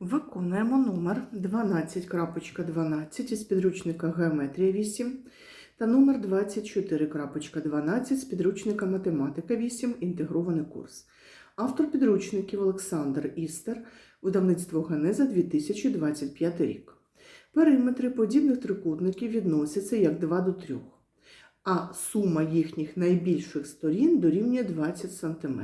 Виконуємо номер 12.12 із підручника Геометрія 8 та номер 24.12 з підручника Математика 8. Інтегрований курс. Автор підручників Олександр Істер, видавництво Генеза 2025 рік. Периметри подібних трикутників відносяться як 2 до 3, а сума їхніх найбільших сторін дорівнює 20 см.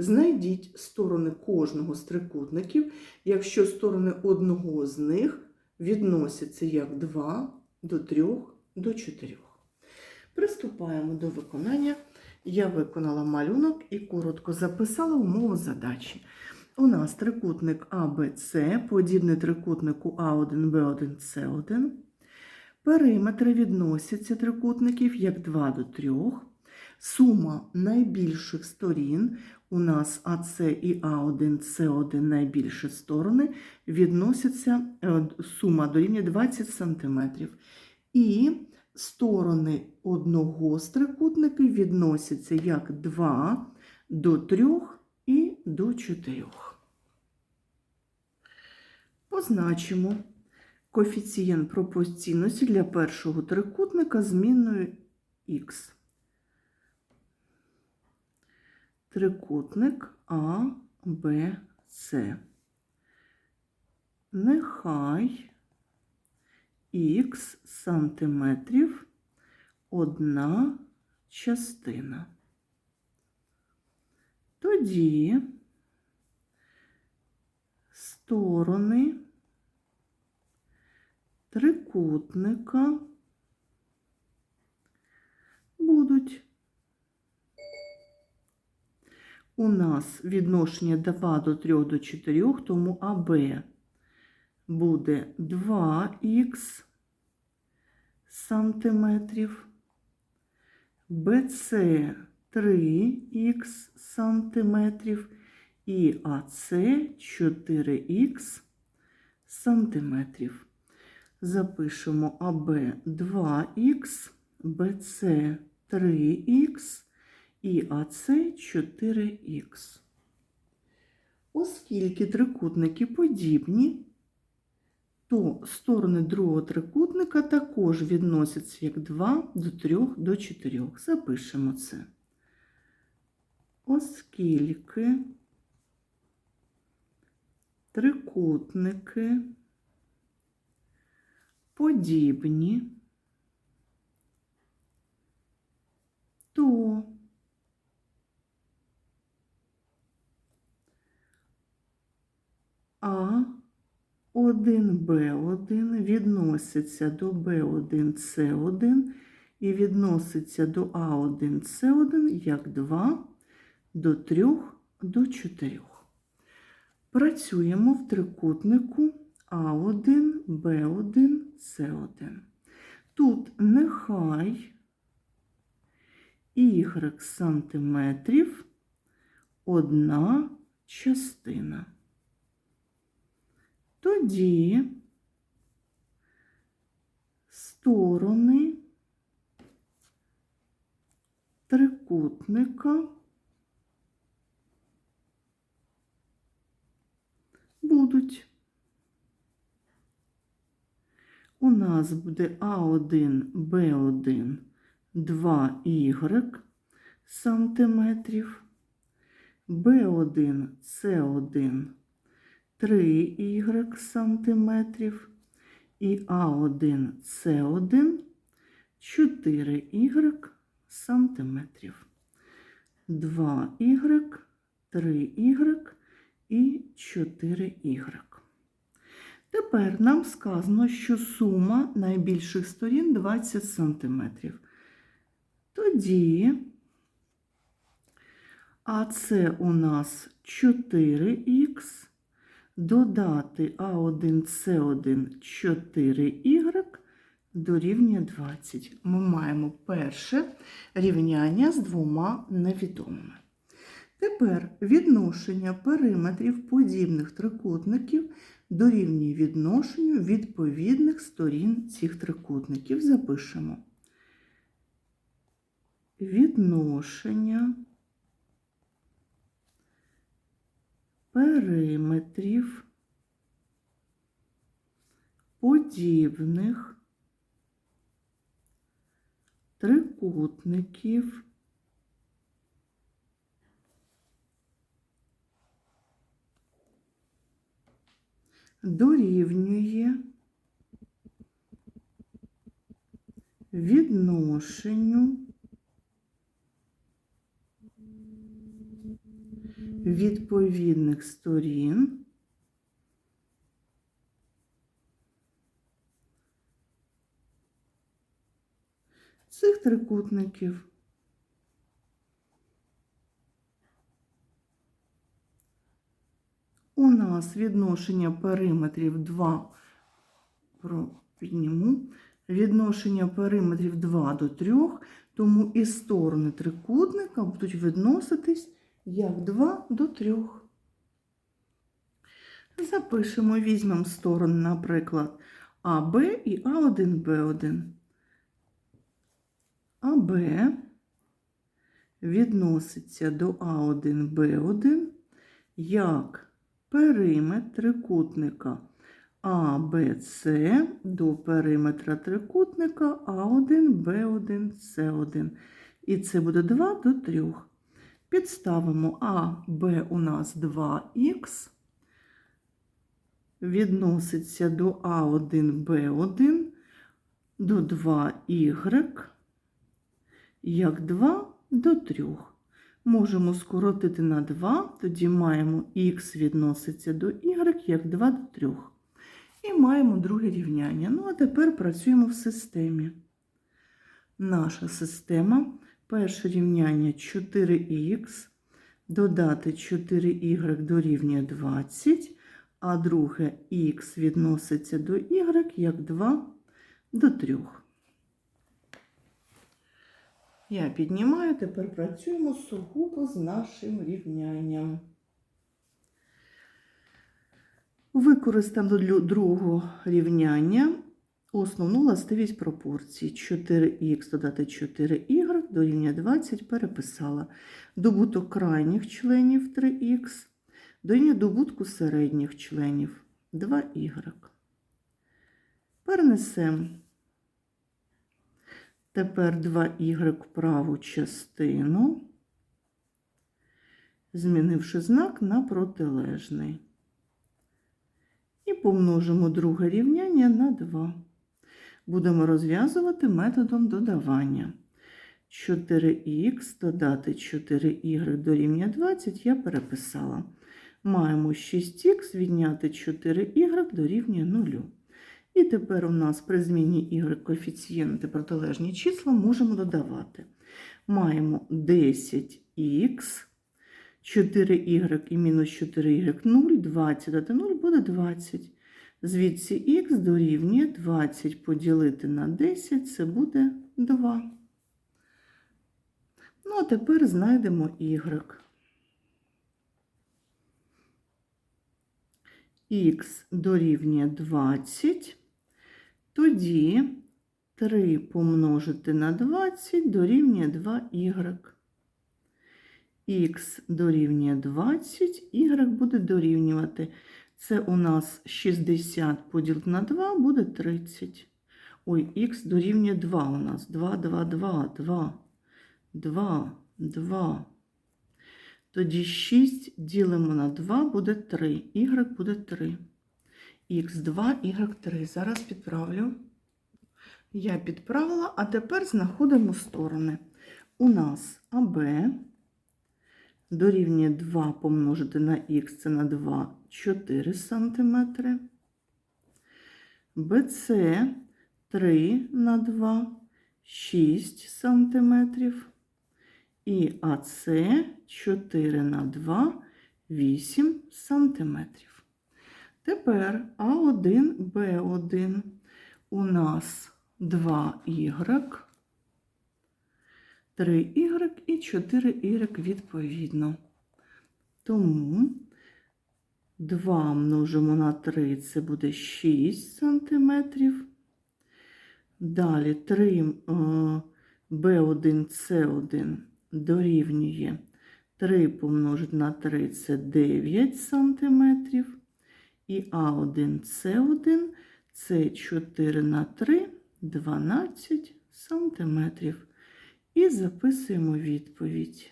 Знайдіть сторони кожного з трикутників, якщо сторони одного з них відносяться як 2 до 3 до 4. Приступаємо до виконання. Я виконала малюнок і коротко записала умову задачі. У нас трикутник АБЦ, подібний трикутнику А1, Б1, С1. Периметри відносяться трикутників як 2 до 3. Сума найбільших сторін у нас АС і А1, С1 найбільші сторони відносяться е, сума дорівнює 20 см. І сторони одного з трикутників відносяться як 2 до 3 і до 4. Позначимо коефіцієнт пропорційності для першого трикутника змінною х. Трикутник А, Б, С. Нехай х сантиметрів одна частина. Тоді сторони трикутника будуть у нас відношення 2 до 3 до 4, тому АБ буде 2х сантиметрів, БЦ 3х сантиметрів і АЦ 4х сантиметрів. Запишемо АБ 2х, БЦ 3х і АЦ 4х. Оскільки трикутники подібні, то сторони другого трикутника також відносяться як 2 до 3 до 4. Запишемо це. Оскільки трикутники подібні, то А 1Б1 відноситься до Б1С1 і відноситься до А1С1 як 2 до 3 до 4. Працюємо в трикутнику А1, Б1, С1. Тут нехай Y сантиметрів одна частина. Тоді сторони трикутника будуть. У нас буде А1, Б1, 2Y сантиметрів, Б1, С1, 3y сантиметрів і А1, С1 4y сантиметрів. 2y, 3y і 4y. Тепер нам сказано, що сума найбільших сторін 20 см. Тоді АЦ у нас 4х додати А1С1 4Y дорівнює 20. Ми маємо перше рівняння з двома невідомими. Тепер відношення периметрів подібних трикутників дорівнює відношенню відповідних сторін цих трикутників. Запишемо. Відношення периметрів подібних трикутників. Дорівнює відношенню відповідних сторін цих трикутників. У нас відношення периметрів 2 про підніму. Відношення периметрів 2 до 3, тому і сторони трикутника будуть відноситись як 2 до 3. Запишемо, візьмемо сторони, наприклад, АБ і А1, Б1. АБ відноситься до А1, Б1 як периметр трикутника АБЦ до периметра трикутника А1, Б1, С1. І це буде 2 до 3. Підставимо А, Б у нас 2х, відноситься до А1, Б1 до 2y, як 2 до 3. Можемо скоротити на 2, тоді маємо х відноситься до y як 2 до 3. І маємо друге рівняння. Ну, а тепер працюємо в системі. Наша система. Перше рівняння 4х, додати 4y дорівнює 20, а друге х відноситься до y як 2 до 3. Я піднімаю, тепер працюємо сугубо з нашим рівнянням. Використаємо для другого рівняння основну властивість пропорції. 4х додати 4y дорівнює 20 переписала. Добуток крайніх членів 3х дорівнює добутку середніх членів 2y. Перенесемо. Тепер 2y в праву частину, змінивши знак на протилежний. І помножимо друге рівняння на 2. Будемо розв'язувати методом додавання. 4х додати 4y дорівнює 20 я переписала. Маємо 6х відняти 4y дорівнює 0. І тепер у нас при зміні y коефіцієнти протилежні числа можемо додавати. Маємо 10х, 4y і мінус 4y 0, 20 додати 0 буде 20. Звідси х дорівнює 20 поділити на 10, це буде 2. Ну, а тепер знайдемо y. х дорівнює 20, тоді 3 помножити на 20 дорівнює 2y. х дорівнює 20, y буде дорівнювати. Це у нас 60 поділити на 2 буде 30. Ой, х дорівнює 2 у нас. 2, 2, 2, 2, 2, 2. Тоді 6 ділимо на 2 буде 3. Y буде 3. Х2, Y3. Зараз підправлю. Я підправила, а тепер знаходимо сторони. У нас АБ дорівнює 2 помножити на х, це на 2, 4 см. БЦ 3 на 2, 6 см. І АЦ 4 на 2, 8 см. Тепер А1, Б1 у нас 2y, 3y і 4y відповідно. Тому 2 множимо на 3 це буде 6 см. Далі 3 B1, C1 дорівнює 3 помножити на 3 це 9 см. І А1, С1 Це 4 на 3, 12 сантиметрів. І записуємо відповідь.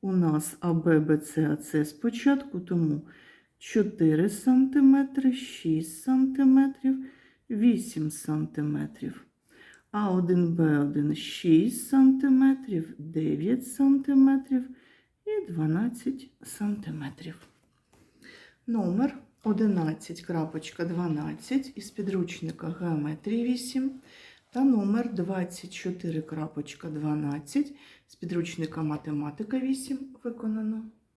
У нас АБ, БЦ, АЦ спочатку, тому 4 см, 6 см, 8 см. А1, Б1 6 см, 9 см і 12 см. Номер 11.12 із підручника Геометрії 8 та номер 24.12 з підручника Математика 8 виконано.